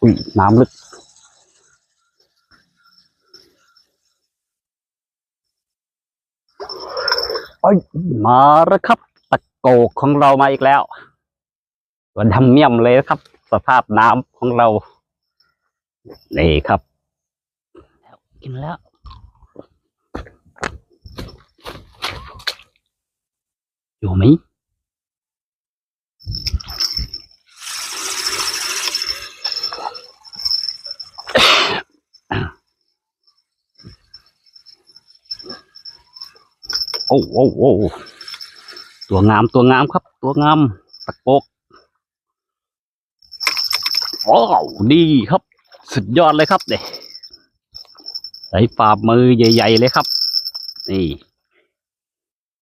อุ้ยน้ำลึก โอ้ย มาแล้วครับ ตะโกกของเรามาอีกแล้วตัวดำเมี่ยมเลยครับ สภาพน้ำของเรา นี่ครับกินแล้วอยู่ไหม อ้โอ้โอ้ตัวงามตัวงามครับ ตัวงามตะโกกว้าวดีครับ สุดยอดเลยครับเนี่ยใส่ฝ่ามือใหญ่ ๆ เลยครับ นี่